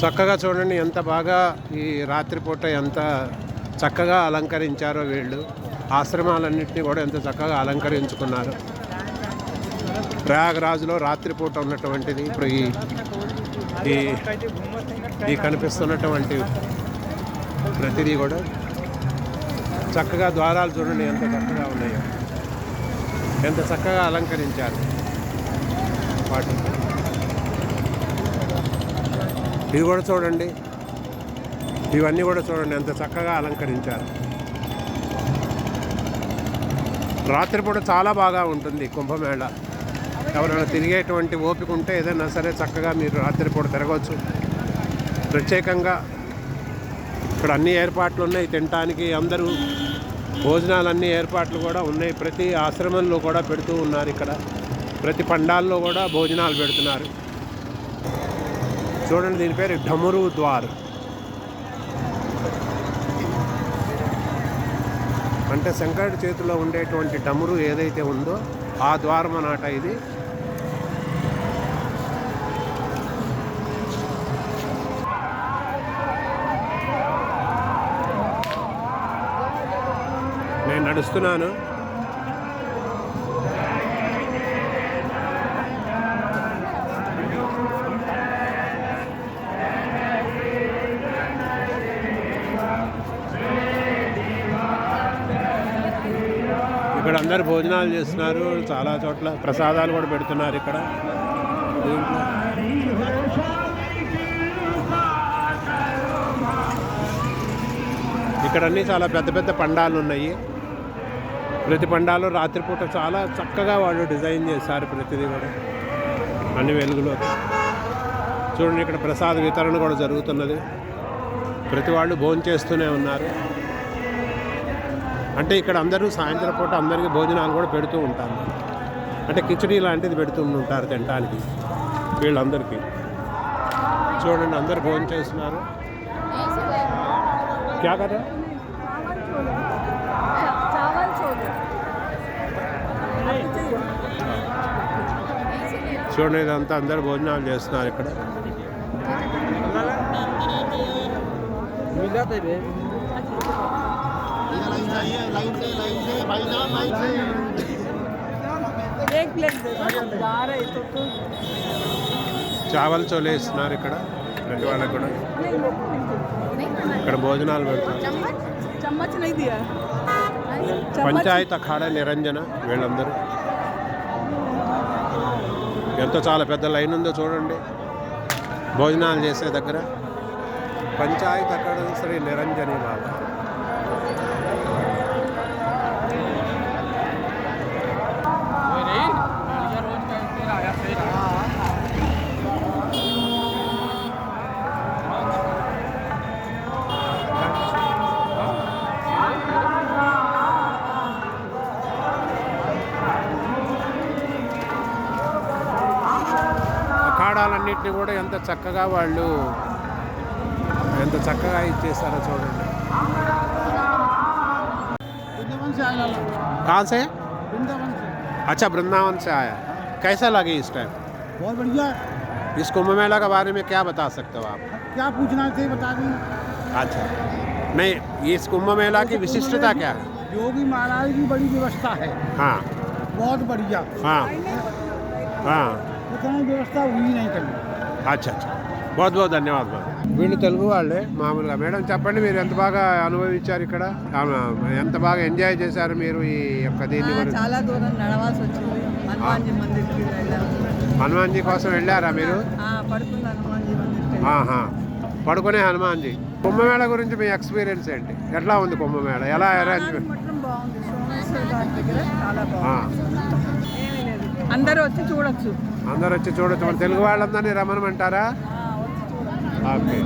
చక్కగా చూడండి ఎంత బాగా ఈ రాత్రిపూట ఎంత చక్కగా అలంకరించారో వీళ్ళు. ఆశ్రమాలన్నింటినీ కూడా ఎంత చక్కగా అలంకరించుకున్నారు. ప్రయాగరాజులో రాత్రిపూట ఉన్నటువంటిది ఇప్పుడు ఈ ఈ కనిపిస్తున్నటువంటి ప్రతిదీ కూడా చక్కగా ద్వారాలు చూడండి ఎంత చక్కగా ఉన్నాయో. ఎంత చక్కగా అలంకరించారు. వాటిని. ఇది కూడా చూడండి. ఇవన్నీ కూడా చూడండి ఎంత చక్కగా అలంకరించారు. రాత్రిపూట చాలా బాగా ఉంటుంది కుంభమేళ. ఎవరైనా తిరిగేటువంటి ఓపిక ఉంటే ఏదైనా సరే చక్కగా మీరు రాత్రిపూట తిరగవచ్చు ప్రత్యేకంగా ఇక్కడ అన్ని ఏర్పాట్లు ఉన్నాయి తినటానికి అందరూ భోజనాలన్నీ ఏర్పాట్లు కూడా ఉన్నాయి. ప్రతి ఆశ్రమంలో కూడా పెడుతూ ఉన్నారు ఇక్కడ. ప్రతి పండాల్లో కూడా భోజనాలు పెడుతున్నారు. చూడండి దీని పేరు ఢమరు ద్వార్. అంటే శంకరుడి చేతిలో ఉండేటువంటి డమురు ఏదైతే ఉందో ఆ ద్వారం అన్నమాట ఇది. నేను నడుస్తున్నాను. ఇక్కడ అందరు భోజనాలు చేస్తున్నారు చాలా చోట్ల ప్రసాదాలు కూడా పెడుతున్నారు ఇక్కడ. ఇక్కడ అన్నీ చాలా పెద్ద పెద్ద పండాలు ఉన్నాయి. ప్రతి పండాలు రాత్రిపూట చాలా చక్కగా వాళ్ళు డిజైన్ చేశారు ప్రతిదీ కూడా. అన్ని వెలుగులో. చూడండి ఇక్కడ ప్రసాద వితరణ కూడా జరుగుతున్నది. ప్రతి వాళ్ళు భోజనం చేస్తూనే ఉన్నారు. అంటే ఇక్కడ అందరూ సాయంత్రం పూట అందరికీ భోజనాలు కూడా పెడుతూ ఉంటారు. అంటే కిచడీ లాంటిది పెడుతూ ఉంటారు తినడానికి వీళ్ళందరికీ. చూడండి అందరు భోజనం చేస్తున్నారు. క్యా కదా చూడండి ఇదంతా అందరు భోజనాలు చేస్తున్నారు ఇక్కడ. చావల్ చోలే ఇస్తున్నారు ఇక్కడ ప్రతి వాళ్ళకి కూడా. ఇక్కడ భోజనాలు పెడతారు. పంచాయత్ అఖాడ నిరంజన వీళ్ళందరూ. ఎంతో చాలా పెద్ద లైన్ ఉందో చూడండి. భోజనాలు చేసే దగ్గర. పంచాయతీ అఖాడ శ్రీ నిరంజని బాబా. అఖాడాలన్నింటినీ కూడా ఎంత చక్కగా వాళ్ళు ఎంత చక్కగా ఇచ్చేసారో చూడండి वृंदावन से आया लोग। कहाँ से वृंदावन से अच्छा वृंदावन से आया कैसा लगे इस टाइम बहुत बढ़िया इस कुंभ मेला के बारे में क्या बता सकते हो आप क्या पूछना थे बता दें अच्छा नहीं इस कुंभ मेला की विशिष्टता क्या है योगी महाराज की बड़ी व्यवस्था है हाँ बहुत बढ़िया हाँ हाँ వ్యవస్థ ఉంది అచ్చా అచ్చా. వీళ్ళు తెలుగు వాళ్ళే. మామూలుగా. మేడం చెప్పండి మీరు ఎంత బాగా అనుభవించారు ఇక్కడ? ఎంత బాగా ఎంజాయ్ చేశారు మీరు ఈ యొక్క దీన్ని చాలా దూరం నడవాల్సి వచ్చింది. హనుమాన్జీ కోసం వెళ్ళారా మీరు? పడుకునే హనుమాన్ జీ కుంభమేళ గురించి మీ ఎక్స్పీరియన్స్ ఏంటి? ఎట్లా ఉంది కుంభమేళ? ఎలా అరేంజ్ అందరూ వచ్చి చూడొచ్చు. అందరు వచ్చి చూడొచ్చు. మన తెలుగు వాళ్ళందరినీ రమ్మనమంటారా? ఓకే.